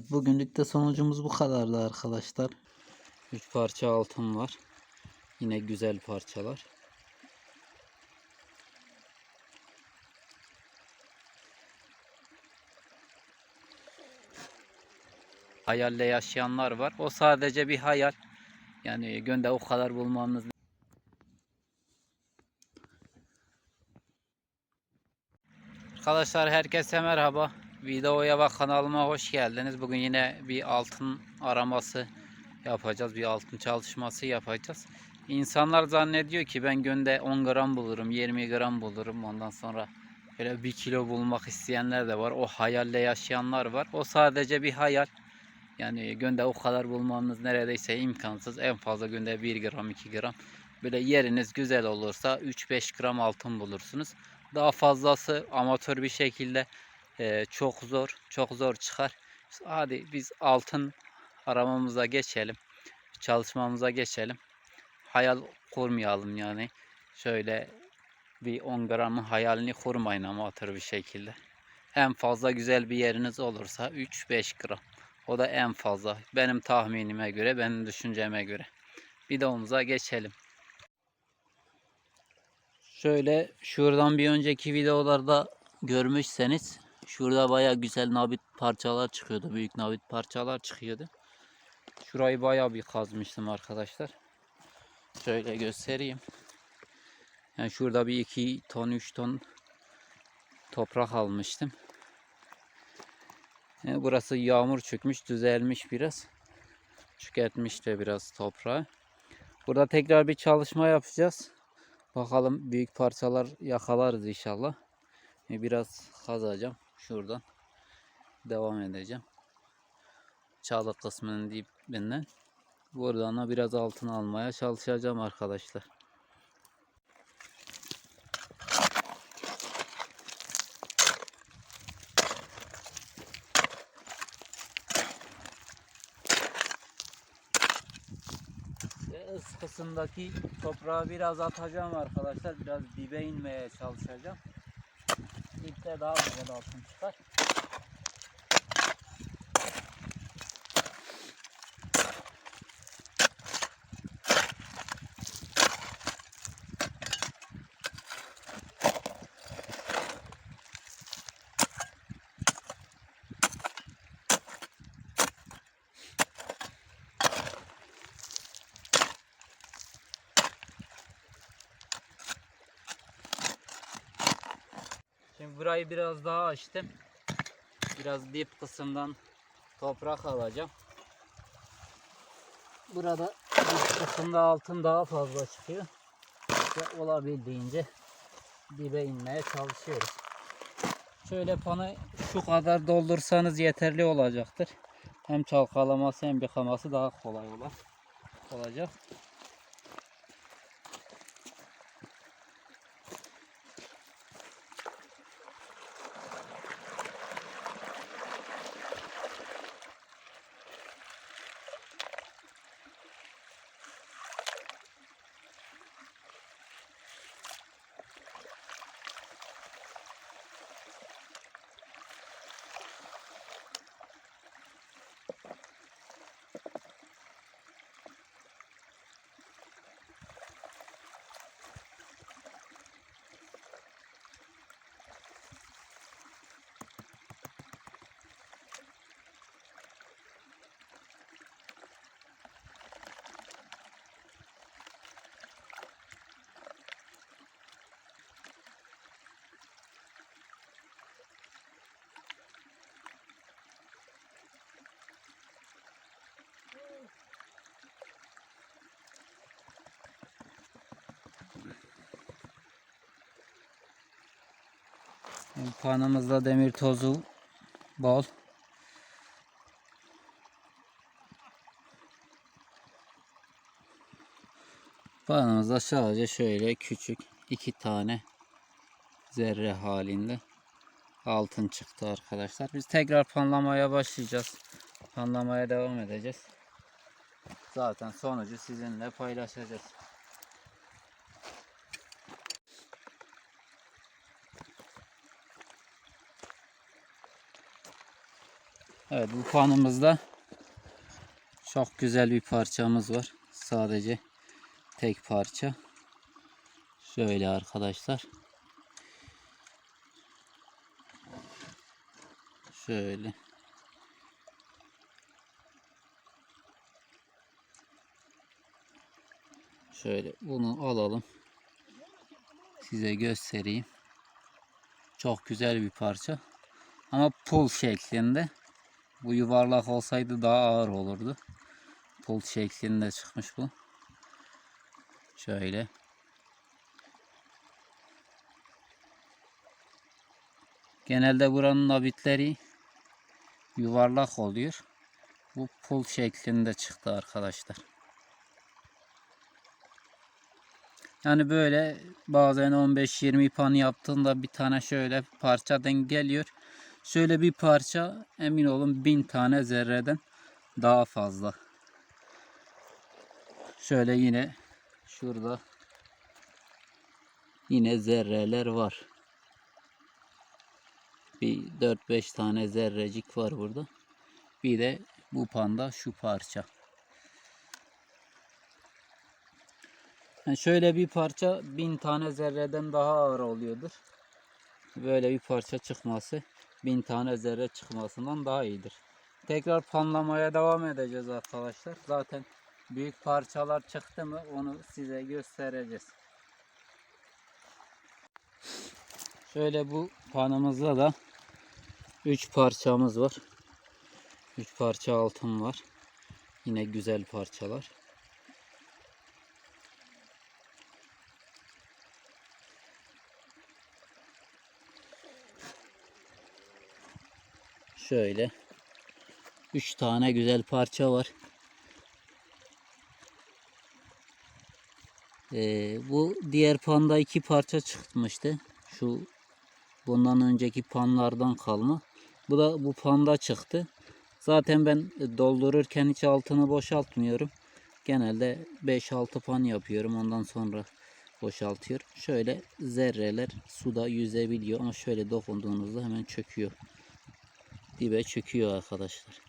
Evet bugünlük de sonucumuz bu kadardı arkadaşlar. 3 parça altın var. Yine güzel parçalar. Hayalle yaşayanlar var. O sadece bir hayal. Yani günde o kadar bulmanız Arkadaşlar herkese merhaba. Videoya ve kanalıma hoş geldiniz. Bugün yine bir altın araması yapacağız. Bir altın çalışması yapacağız. İnsanlar zannediyor ki ben günde 10 gram bulurum, 20 gram bulurum. Ondan sonra böyle 1 kilo bulmak isteyenler de var. O hayalle yaşayanlar var. O sadece bir hayal. Yani günde o kadar bulmanız neredeyse imkansız. En fazla günde 1 gram, 2 gram. Böyle yeriniz güzel olursa 3-5 gram altın bulursunuz. Daha fazlası amatör bir şekilde e, çok zor, çok zor çıkar. Hadi biz altın aramamıza geçelim. Çalışmamıza geçelim. Hayal kurmayalım yani. Şöyle bir 10 gramın hayalini kurmayın amatör bir şekilde. En fazla güzel bir yeriniz olursa 3-5 gram. O da en fazla. Benim tahminime göre, benim düşünceme göre. Videomuza geçelim. Şöyle şuradan bir önceki videolarda görmüşseniz şurada baya güzel nabit parçalar çıkıyordu. Büyük nabit parçalar çıkıyordu. Şurayı baya bir kazmıştım arkadaşlar. Şöyle göstereyim. Yani şurada bir 2 ton 3 ton toprak almıştım. Yani burası yağmur çökmüş düzelmiş biraz. Tüketmiş de biraz toprağı. Burada tekrar bir çalışma yapacağız. Bakalım büyük parçalar yakalarız inşallah. Biraz kazacağım şuradan. Devam edeceğim. Çağlık kısmının dibinden. Buradan da biraz altın almaya çalışacağım arkadaşlar. Kısımdaki toprağı biraz atacağım arkadaşlar. Biraz dibe inmeye çalışacağım. Dipte daha güzel altın çıkar. Burayı biraz daha açtım. Biraz dip kısımdan toprak alacağım. Burada dip kısımda altın daha fazla çıkıyor. Ve olabildiğince dibe inmeye çalışıyoruz. Şöyle panı şu kadar doldursanız yeterli olacaktır. Hem çalkalaması hem yıkaması daha kolay olacak. Panımızda demir tozu bol. Panımızda sadece şöyle küçük iki tane zerre halinde altın çıktı arkadaşlar. Biz tekrar panlamaya başlayacağız. Panlamaya devam edeceğiz. Zaten sonucu sizinle paylaşacağız. Evet bu panımızda çok güzel bir parçamız var. Sadece tek parça. Şöyle arkadaşlar. Şöyle. Şöyle bunu alalım. Size göstereyim. Çok güzel bir parça. Ama pul şeklinde. Bu yuvarlak olsaydı daha ağır olurdu. Pul şeklinde çıkmış bu. Şöyle. Genelde buranın nabitleri yuvarlak oluyor. Bu pul şeklinde çıktı arkadaşlar. Yani böyle bazen 15-20 pan yaptığında bir tane şöyle parça denk geliyor. Şöyle bir parça emin olun bin tane zerreden daha fazla. Şöyle yine şurada yine zerreler var. Bir 4-5 tane zerrecik var burada. Bir de bu panda şu parça. Yani şöyle bir parça bin tane zerreden daha ağır oluyordur. Böyle bir parça çıkması bin tane zerre çıkmasından daha iyidir. Tekrar panlamaya devam edeceğiz arkadaşlar. Zaten büyük parçalar çıktı mı onu size göstereceğiz. Şöyle bu panımızda da 3 parçamız var. 3 parça altın var. Yine güzel parçalar. Şöyle 3 tane güzel parça var. Ee, bu diğer panda iki parça çıkmıştı. Şu bundan önceki panlardan kalma. Bu da bu panda çıktı. Zaten ben doldururken hiç altını boşaltmıyorum. Genelde 5-6 pan yapıyorum. Ondan sonra boşaltıyorum. Şöyle zerreler suda yüzebiliyor ama şöyle dokunduğunuzda hemen çöküyor. Dibe çöküyor arkadaşlar.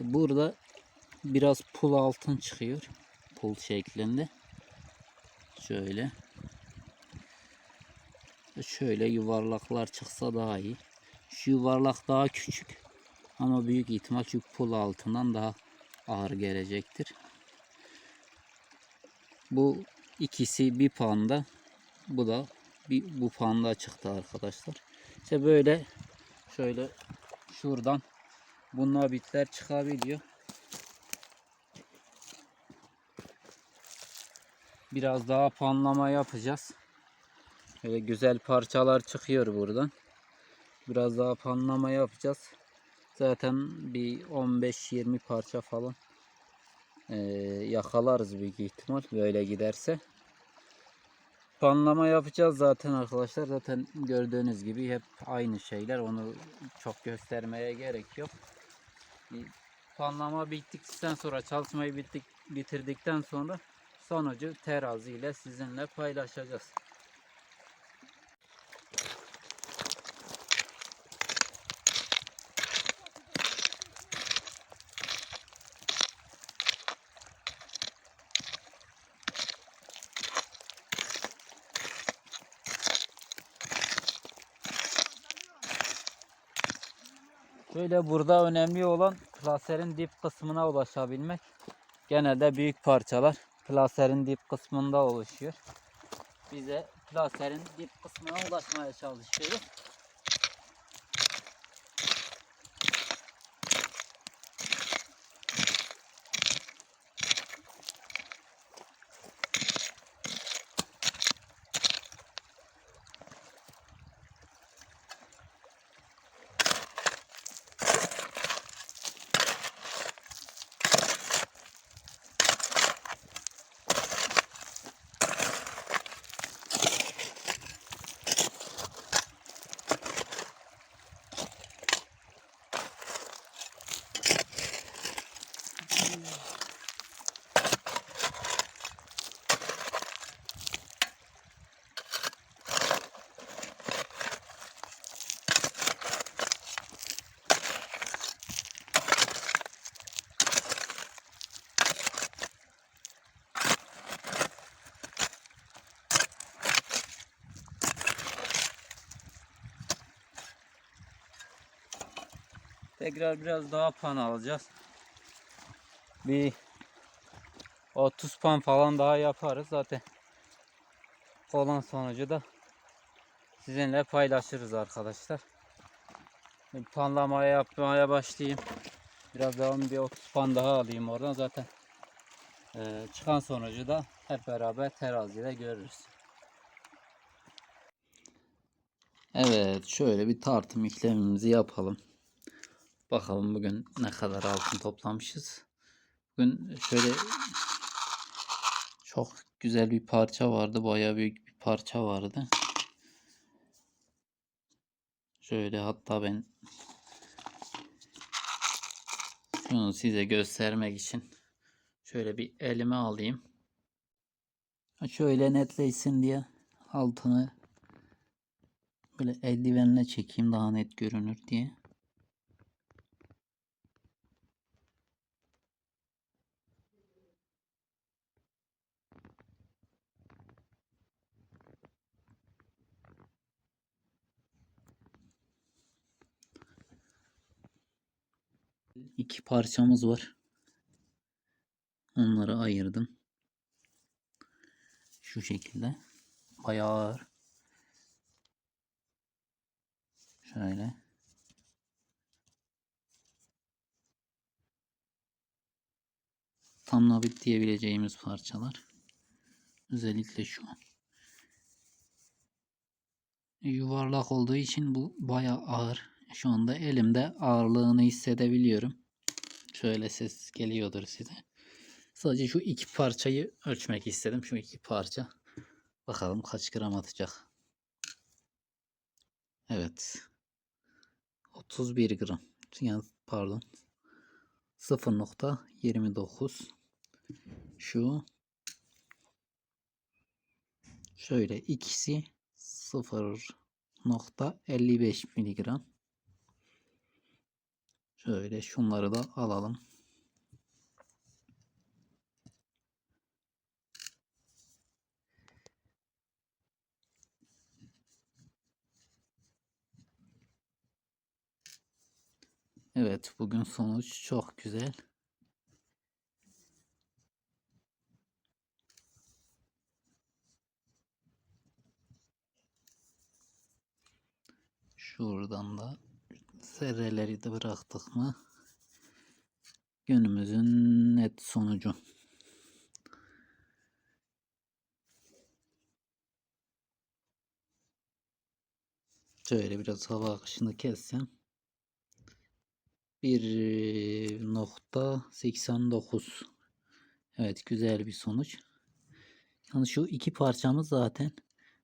Burada biraz pul altın çıkıyor. Pul şeklinde. Şöyle. Şöyle yuvarlaklar çıksa daha iyi. Şu yuvarlak daha küçük. Ama büyük ihtimal şu pul altından daha ağır gelecektir. Bu ikisi bir panda. Bu da bir bu panda çıktı arkadaşlar. İşte böyle şöyle şuradan bu nabitler çıkabiliyor. Biraz daha panlama yapacağız. Böyle güzel parçalar çıkıyor buradan. Biraz daha panlama yapacağız. Zaten bir 15-20 parça falan ee, yakalarız büyük ihtimal böyle giderse. Panlama yapacağız zaten arkadaşlar. Zaten gördüğünüz gibi hep aynı şeyler. Onu çok göstermeye gerek yok. Panlama bittikten sonra çalışmayı bittik, bitirdikten sonra sonucu terazi ile sizinle paylaşacağız. Böyle burada önemli olan plaserin dip kısmına ulaşabilmek. Genelde büyük parçalar plaserin dip kısmında oluşuyor. Bize plaserin dip kısmına ulaşmaya çalışıyoruz. Tekrar biraz daha pan alacağız. Bir 30 pan falan daha yaparız zaten. Olan sonucu da sizinle paylaşırız arkadaşlar. Panlamaya yapmaya başlayayım. Biraz daha bir 30 pan daha alayım oradan zaten. Ee, çıkan sonucu da hep beraber terazide görürüz. Evet şöyle bir tartım işlemimizi yapalım. Bakalım bugün ne kadar altın toplamışız. Bugün şöyle çok güzel bir parça vardı. Bayağı büyük bir parça vardı. Şöyle hatta ben şunu size göstermek için şöyle bir elime alayım. Şöyle netleşsin diye altını böyle eldivenle çekeyim daha net görünür diye. İki parçamız var. Onları ayırdım. Şu şekilde. Bayağı ağır. Şöyle. Tam nabit diyebileceğimiz parçalar. Özellikle şu. Yuvarlak olduğu için bu bayağı ağır. Şu anda elimde ağırlığını hissedebiliyorum. Şöyle ses geliyordur size. Sadece şu iki parçayı ölçmek istedim. Şu iki parça. Bakalım kaç gram atacak. Evet. 31 gram. Yani pardon. 0.29 şu şöyle ikisi 0.55 miligram. Şöyle şunları da alalım. Evet bugün sonuç çok güzel. Şuradan da zerreleri de bıraktık mı günümüzün net sonucu. Şöyle biraz hava akışını kessem 1.89 Evet güzel bir sonuç. Yani şu iki parçamız zaten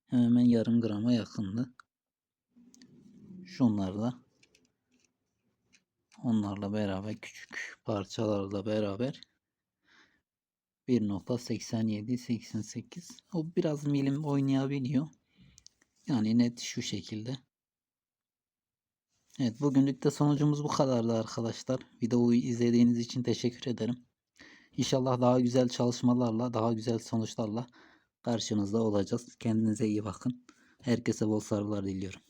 hemen yarım grama yakındı. Şunlar da onlarla beraber küçük parçalarla beraber 1.87 88 o biraz milim oynayabiliyor. Yani net şu şekilde. Evet bugünlük de sonucumuz bu kadardı arkadaşlar. Videoyu izlediğiniz için teşekkür ederim. İnşallah daha güzel çalışmalarla, daha güzel sonuçlarla karşınızda olacağız. Kendinize iyi bakın. Herkese bol sarılar diliyorum.